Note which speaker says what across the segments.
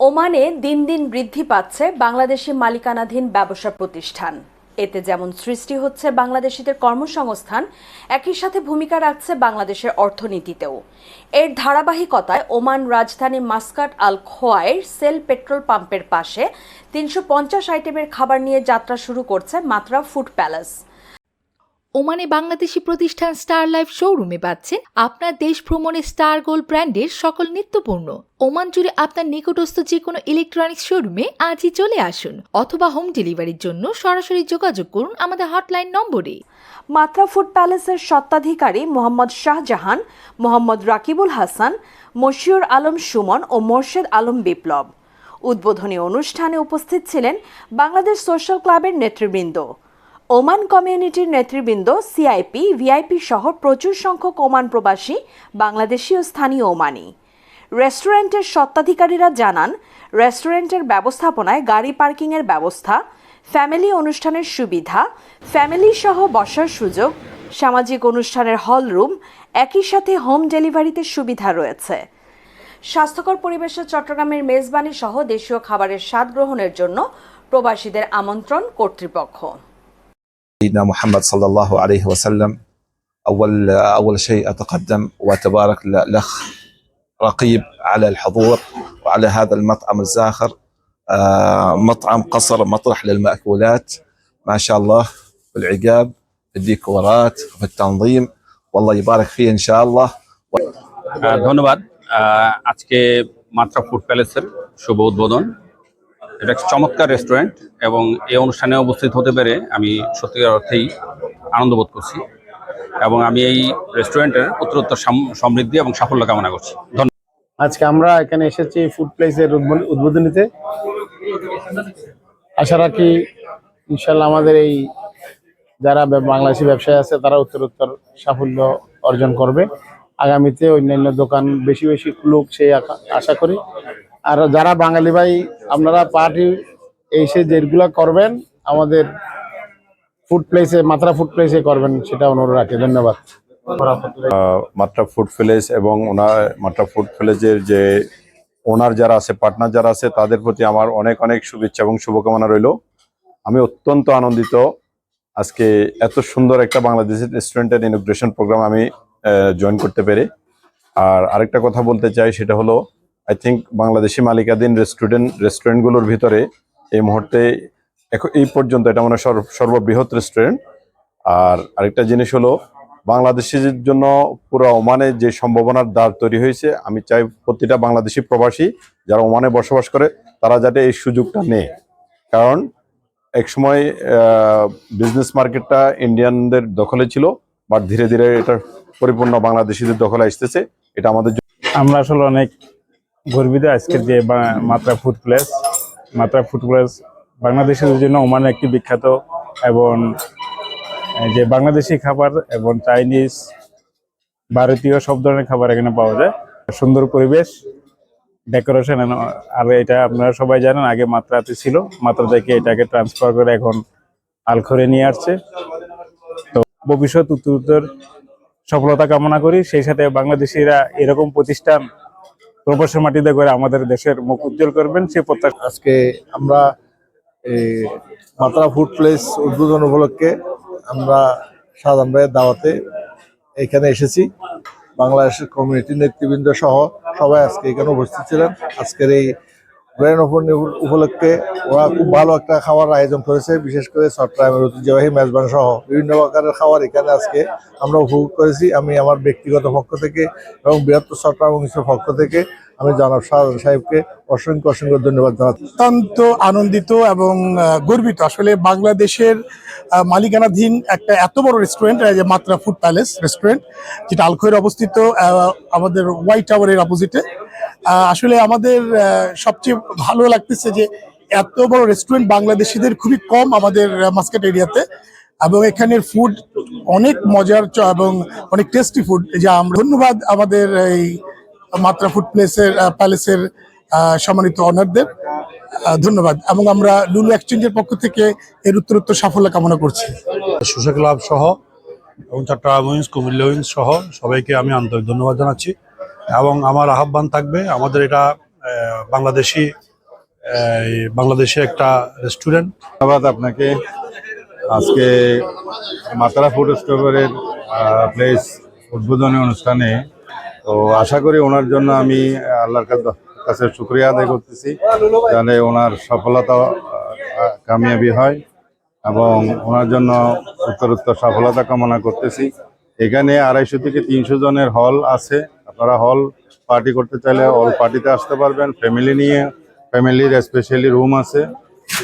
Speaker 1: ওমানে দিন দিন বৃদ্ধি পাচ্ছে বাংলাদেশি মালিকানাধীন ব্যবসা প্রতিষ্ঠান। এতে যেমন সৃষ্টি হচ্ছে বাংলাদেশিদের কর্মসংস্থান, একই সাথে ভূমিকা রাখছে বাংলাদেশের অর্থনীতিতেও। এর ধারাবাহিকতায় ওমান রাজধানী Muscat Al Khuwair Shell petrol পাম্পের পাশে তিনশো পঞ্চাশ আইটেমের খাবার নিয়ে যাত্রা শুরু করছে মাত্রা ফুড প্যালেস।
Speaker 2: ওমানে বাংলাদেশি প্রতিষ্ঠান স্টার লাইফ শোরুমে পাচ্ছেন আপনার দেশ ভ্রমণে স্টার গোল্ড ব্র্যান্ডের সকল নিত্যপূর্ণ ওমান জুড়ে আপনার নিকটস্থ যে কোনো ইলেকট্রনিক্স শোরুমে আজই চলে আসুন অথবা হোম ডেলিভারির জন্য সরাসরি যোগাযোগ করুন আমাদের হটলাইন নম্বরে।
Speaker 1: মাত্রা ফুড প্যালেসের স্বত্বাধিকারী মোহাম্মদ শাহজাহান, মোহাম্মদ রাকিবুল হাসান, মশিউর আলম সুমন ও মোর্শেদ আলম বিপ্লব। উদ্বোধনী অনুষ্ঠানে উপস্থিত ছিলেন বাংলাদেশ সোশ্যাল ক্লাবের নেতৃবৃন্দ। ওমান কমিউনিটির নেতৃবৃন্দ সিআইপি ভিআইপি সহ প্রচুর সংখ্যক ওমান প্রবাসী, বাংলাদেশি ও স্থানীয় ওমানি। রেস্টুরেন্টের স্বত্বাধিকারীরা জানান, রেস্টুরেন্টের ব্যবস্থাপনায় গাড়ি পার্কিংয়ের ব্যবস্থা, ফ্যামিলি অনুষ্ঠানের সুবিধা, ফ্যামিলি সহ বসার সুযোগ, সামাজিক অনুষ্ঠানের হল রুম, একই সাথে হোম ডেলিভারিতে সুবিধা রয়েছে। স্বাস্থ্যকর পরিবেশে চট্টগ্রামের মেজবানি সহ দেশীয় খাবারের স্বাদ গ্রহণের জন্য প্রবাসীদের আমন্ত্রণ কর্তৃপক্ষ।
Speaker 3: سيدنا محمد صلى الله عليه وسلم أول أول شيء أتقدم وأتبارك الأخ رقيب على الحضور وعلى هذا المطعم الزاخر آه، مطعم قصر مطرح للمأكولات ما شاء الله في العقاب في الديكورات في التنظيم والله يبارك فيه إن شاء الله
Speaker 4: আহ, ধন্যবাদ আহ, আজকে মাত্রা ফুড প্যালেসের শুভ উদ্বোধন এটা চমৎকার রেস্টুরেন্ট এবং এই অনুষ্ঠানে উপস্থিত হতে পেরে আমি সত্যিকার অর্থেই আনন্দ বোধ করছি এবং আমি এই রেস্টুরেন্টের উত্তরোত্তর সাম- সমৃদ্ধি এবং সাফল্য কামনা করছি। ধন্যবাদ।
Speaker 5: আজকে আমরা এখানে এসেছি ফুড প্লেসের উদ্বোধন- উদ্বোধনীতে। আশা রাখি ইনশাল্লাহ আমাদের এই যারা বাংলাদেশি ব্যবসায়ী আছে, তারা উত্তরোত্তর সাফল্য অর্জন করবে। আগামীতে অন্যান্য দোকান বেশি বেশি খুলুক সেই আশা করি। আর যারা বাঙালি ভাই, আপনারা পার্টি এসে যেগুলো করবেন, আমাদের ফুড প্লেসে মাত্রা ফুড প্লেসে করবেন, সেটা অনুরোধ রাখি। ধন্যবাদ।
Speaker 6: মাত্রা ফুড প্লেস এবং ওনার, মাত্রা ফুড ভিলেজের যে ওনার যারা আছে পার্টনার যারা আছে, তাদের প্রতি আমার অনেক অনেক শুভেচ্ছা এবং শুভকামনা রইল। আমি অত্যন্ত আনন্দিত আজকে এত সুন্দর একটা বাংলাদেশের রেস্টুরেন্টের ইনোগ্রেশন প্রোগ্রাম আমি জয়েন করতে পেরে। আর আরেকটা কথা বলতে চাই, সেটা হলো আই থিঙ্ক বাংলাদেশি মালিকাধীন রেস্টুরেন্ট রেস্টুরেন্টগুলোর ভিতরে এই মুহূর্তে এখন এই পর্যন্ত এটা মানে সর্ব- সর্ববৃহৎ রেস্টুরেন্ট আর আরেকটা জিনিস হলো বাংলাদেশের জন্য পুরো ওমানে যে সম্ভাবনার দ্বার তৈরি হয়েছে, আমি চাই প্রতিটা বাংলাদেশি প্রবাসী যারা ওমানে বসবাস করে, তারা যাতে এই সুযোগটা নেয়। কারণ একসময় বিজনেস মার্কেটটা ইন্ডিয়ানদের দখলে ছিল বাট ধীরে ধীরে এটা পরিপূর্ণ বাংলাদেশিদের দখলে আসতেছে, এটা আমাদের
Speaker 7: আমরা আসলে অনেক গর্বিত আজকের যে Matra food place. Matra food place বাংলাদেশের জন্য ওমান একটি বিখ্যাত এবং যে বাংলাদেশি খাবার এবং চাইনিজ ভারতীয় সব ধরনের খাবার এখানে পাওয়া যায়। সুন্দর পরিবেশ ডেকোরেশন আর এটা আপনারা সবাই জানেন, আগে মাত্রাতে ছিল। মাত্রা থেকে এটাকে ট্রান্সফার করে এখন আলখরে নিয়ে আসছে। তো ভবিষ্যৎ উত্তর সফলতা কামনা করি। সেই সাথে বাংলাদেশিরা এরকম প্রতিষ্ঠান প্রবাসের মাটিতে করে আমাদের দেশের মুখ উজ্জ্বল করবেন, সে প্রত্যাশা
Speaker 8: আজকে আমরা মাত্রা ফুড প্লেস উদ্বোধন উপলক্ষে আমরা সাধারণ ভাইয়ের দাওয়াতে এখানে এসেছি। বাংলাদেশের কমিউনিটি নেতৃবৃন্দ সহ সবাই আজকে এখানে উপস্থিত ছিলেন। আজকের এই গ্র্যান্ড ওপেনিং উপলক্ষে ওরা খুব ভালো একটা খাওয়ার আয়োজন করেছে, বিশেষ করে চট্টগ্রামের ঐতিহ্যবাহী মেজবান সহ। বিভিন্ন প্রকারের খাবার এখানে আজকে আমরা উপভোগ করেছি। আমি আমার ব্যক্তিগত পক্ষ থেকে এবং বৃহত্তর চট্টগ্রাম অংশের পক্ষ থেকে আমি জনাব শাহজাহান সাহেবকে অসংখ্য অসংখ্য ধন্যবাদ জানাচ্ছি।
Speaker 9: অত্যন্ত আনন্দিত এবং গর্বিত। আসলে বাংলাদেশের মালিকানাধীন একটা এত বড় রেস্টুরেন্ট যে মাত্রা ফুড প্যালেস রেস্টুরেন্ট যেটা আলখৈর অবস্থিত আমাদের হোয়াইট টাওয়ারের অপোজিটে আসলে আমাদের সবচেয়ে ভালো লাগতেছে যে এত বড় রেস্টুরেন্ট বাংলাদেশিদের খুবই কম আমাদের মাস্কেট এরিয়াতে এবং এখানের ফুড অনেক মজার এবং অনেক টেস্টি ফুড যা আমরা ধন্যবাদ আমাদের এই মাত্রা ফুড প্লেসের প্যালেসের সম্মানিত অনারদের ধন্যবাদ। এবং আমরা লুলু এক্সচেঞ্জের পক্ষ থেকে এর উত্তরোত্তর সাফল্য কামনা করছি।
Speaker 10: সুশা ক্লাব সহ এবং চট্টগ্রাম উইংস কুমিল্লা উইংস সহ সবাইকে আমি আন্তরিক ধন্যবাদ জানাচ্ছি। এবং আমার আহ্বান থাকবে, আমাদের এটা বাংলাদেশি বাংলাদেশে একটা রেস্টুরেন্ট।
Speaker 6: ধন্যবাদ আপনাকে। আজকে মাতারা ফুড স্টোরের প্লেস উদ্বোধনী অনুষ্ঠানে, তো আশা করি ওনার জন্য আমি আল্লাহর কাছে- শুক্রিয়া আদায় করতেছি, যাতে ওনার সফলতা কামিয়াবি হয় এবং ওনার জন্য উত্তরোত্তর সফলতা কামনা করতেছি। এখানে আড়াইশো থেকে তিনশো জনের হল আছে। আপনারা হল পার্টি করতে চাইলে হল পার্টিতে আসতে পারবেন ফ্যামিলি নিয়ে ফ্যামিলির স্পেশালি রুম আছে,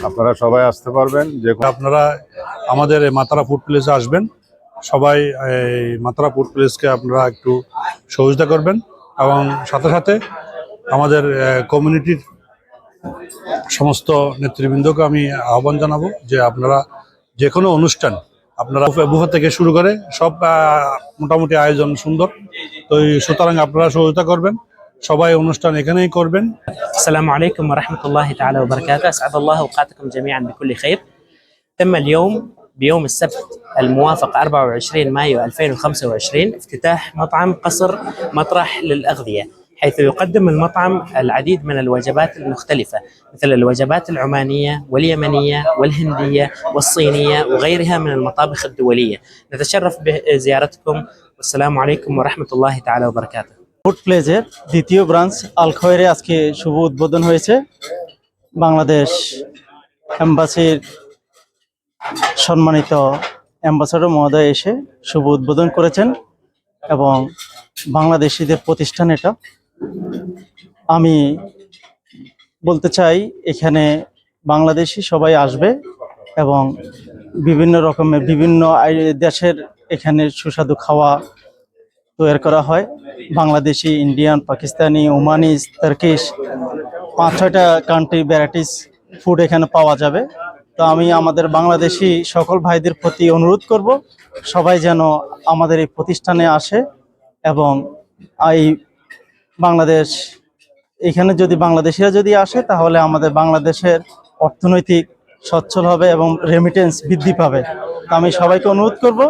Speaker 6: আপনারা সবাই আসতে পারবেন, যে
Speaker 10: আপনারা আমাদের মাতারা ফুড প্লেসে আসবেন, সবাই এই মাতারা ফুড প্লেসকে আপনারা একটু সহযোগিতা করবেন এবং সাথে সাথে আমাদের কমিউনিটির সমস্ত নেতৃবৃন্দকে আমি আহ্বান জানাব যে আপনারা যে কোনো অনুষ্ঠান আপনারা বুফে থেকে শুরু করে সব আহ, মোটামুটি আয়োজন সুন্দর তো এই সুতরাং আপনারা সহযোগিতা করবেন সবাই অনুষ্ঠান এখানেই করবেন
Speaker 11: السلام عليكم ورحمة الله تعالى وبركاته أسعد الله أوقاتكم جميعا بكل خير تم اليوم بيوم السبت الموافق 24 مايو 2025 افتتاح مطعم قصر مطرح للأغذية حيث يقدم المطعم العديد من الوجبات المختلفة مثل الوجبات العمانية واليمنية والهندية والصينية وغيرها من المطابخ الدولية نتشرف بزيارتكم والسلام عليكم ورحمة الله تعالى وبركاته
Speaker 12: ফুড প্লেজের দ্বিতীয় ব্রাঞ্চ আলখয়েরে আজকে শুভ উদ্বোধন হয়েছে বাংলাদেশ এম্বাসির সম্মানিত অ্যাম্বাসাডর মহোদয় এসে শুভ উদ্বোধন করেছেন এবং বাংলাদেশিদের প্রতিষ্ঠান এটা আমি বলতে চাই, এখানে বাংলাদেশি সবাই আসবে এবং বিভিন্ন রকমের বিভিন্ন দেশের এখানে সুস্বাদু খাওয়া তৈরি করা হয়। Bangladeshi, Indian, Pakistani Omanis Turkish পাঁচ ছয়টা কান্ট্রি ভ্যারাইটিস ফুড এখানে পাওয়া যাবে। তো আমি আমাদের বাংলাদেশি সকল ভাইদের প্রতি অনুরোধ করব, সবাই যেন আমাদের এই প্রতিষ্ঠানে আসে এবং এই বাংলাদেশ, এখানে যদি বাংলাদেশিরা যদি আসে, তাহলে আমাদের বাংলাদেশের অর্থনৈতিক সচ্ছল হবে এবং রেমিটেন্স বৃদ্ধি পাবে। তো আমি সবাইকে অনুরোধ করব,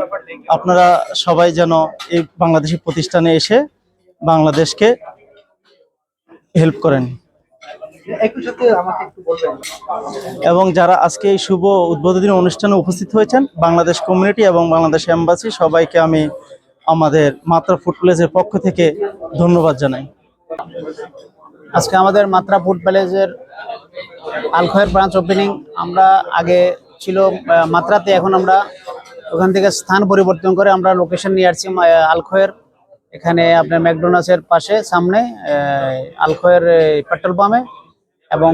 Speaker 12: আপনারা সবাই যেন এই বাংলাদেশি প্রতিষ্ঠানে এসে বাংলাদেশকে হেল্প করেন। এবং যারা আজকে এই শুভ উদ্বোধনী অনুষ্ঠানে উপস্থিত হয়েছেন, বাংলাদেশ কমিউনিটি এবং বাংলাদেশ এম্বাসি সবাইকে আমি আমাদের মাত্রা ফুটপ্লেসের পক্ষ থেকে ধন্যবাদ জানাই।
Speaker 5: আজকে আমাদের মাত্রা ফুড প্যালেসের আলখয়ের ব্রাঞ্চ ওপেনিং আমরা আগে ছিল মাত্রাতে, এখন আমরা ওখান থেকে স্থান পরিবর্তন করে আমরা লোকেশন নিয়ে আসছি আলখয়ের। এখানে আপনার ম্যাকডোনাল্ডসের পাশে, সামনে আলখয়ের পেট্রোল পাম্পে এবং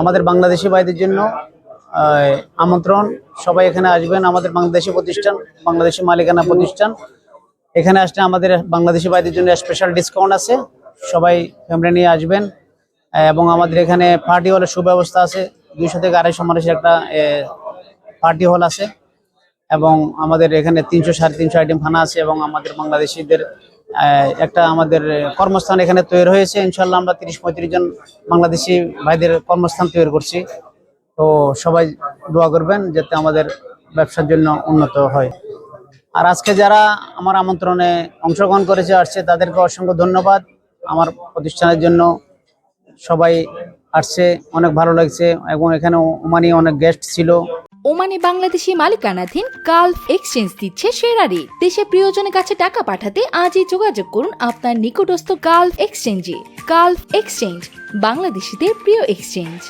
Speaker 5: আমাদের বাংলাদেশি ভাইদের জন্য আমন্ত্রণ। সবাই এখানে আসবেন, আমাদের বাংলাদেশি প্রতিষ্ঠান, বাংলাদেশি মালিকানা প্রতিষ্ঠান। এখানে আসলে আমাদের বাংলাদেশি ভাইদের জন্য স্পেশাল ডিসকাউন্ট আছে। সবাই ফ্যামিলি নিয়ে আসবেন। এবং আমাদের এখানে পার্টি হলের সুব্যবস্থা আছে। দুইশো থেকে আড়াইশো মানুষের একটা পার্টি হল আছে। এবং আমাদের এখানে তিনশো, সাড়ে তিনশো আইটেম খানা আছে এবং আমাদের বাংলাদেশিদের একটা আমাদের কর্মস্থান এখানে তৈরি হয়েছে। ইনশাল্লাহ আমরা তিরিশ, পঁয়ত্রিশ জন বাংলাদেশি ভাইদের কর্মস্থান তৈরি করছি। তো সবাই দোয়া করবেন যাতে আমাদের ব্যবসার জন্য উন্নত হয়। আর আজকে যারা আমার আমন্ত্রণে অংশগ্রহণ করেছে, আসছে, তাদেরকে অসংখ্য ধন্যবাদ। আমার প্রতিষ্ঠানের জন্য সবাই আসছে, অনেক ভালো লাগছে এবং এখানে ওমানি অনেক গেস্ট ছিল।
Speaker 2: ওমানে বাংলাদেশি মালিকানাধীন গালফ এক্সচেঞ্জ দিচ্ছে সেরা রেট দেশে প্রিয়জনের কাছে টাকা পাঠাতে আজই যোগাযোগ করুন আপনার নিকটস্থ গালফ এক্সচেঞ্জে। গালফ এক্সচেঞ্জ, বাংলাদেশিদের প্রিয় এক্সচেঞ্জ।